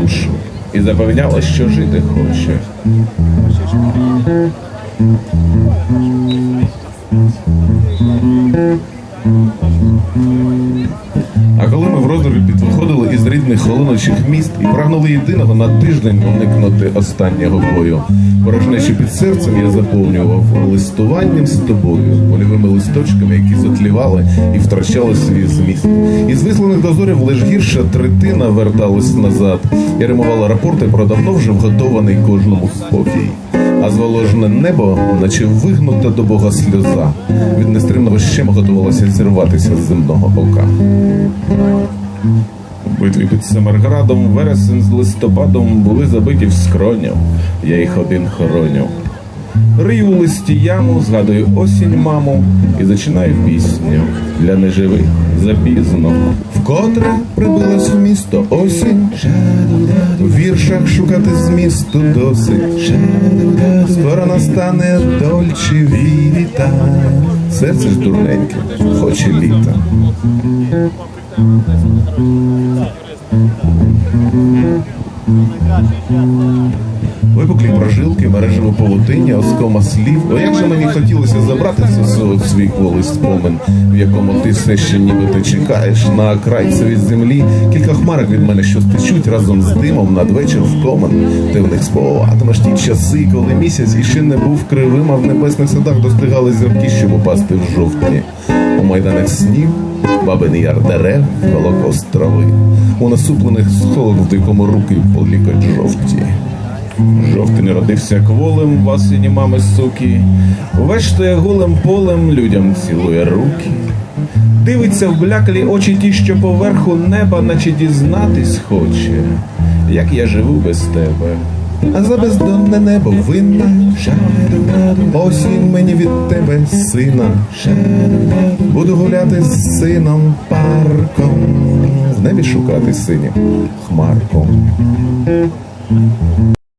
душу і запевняла, що жити хоче. Ми в підвиходили із рідних холоночих міст і прагнули єдиного на тиждень уникнути останнього бою, порожнечі під серцем я заповнював листуванням з тобою, польовими листочками, які затлівали і втрачали свій зміст. Із висланих дозорів лиш гірша третина верталась назад і римувала рапорти про давно вже вготований кожному спокій. А зволожене небо, наче вигнута до Бога сльоза, від нестримного щем готувалося зірватися з земного ока. Битві під Семерградом вересень з листопадом були забиті в скроню, я їх один хороню. Рию листі яму, згадую осінь маму і зачинаю пісню для неживих запізно. Вкотре прибилась в місто осінь, у віршах шукати змісту досить. Скоро настане дольче віта, серце ж дурненьке, хоче літа. Yeah. Випуклі прожилки, мережево павутиння, оскома слів. О, як же мені хотілося забрати в свій кволий спомин, в якому ти все ще ніби ти чекаєш на крайцевій землі. Кілька хмарок від мене, що стечуть разом з димом надвечір в комен. Ти в них сповуватимеш ті часи, коли місяць іще не був кривим, а в небесних садах достигали зірки, щоб упасти в жовтні. У майданах снів, бабиний яр дерев, голокост трави. У насуплених схолок в дикому руки полікать жовті. Жовтень родився кволем в осені мами суки, вештує голим полем, людям цілує руки. Дивиться в бляклі очі ті, що поверху неба, наче дізнатись хоче, як я живу без тебе. А за бездонне небо винна Осінь мені від тебе сина Буду гуляти з сином парком В небі шукати синім хмарком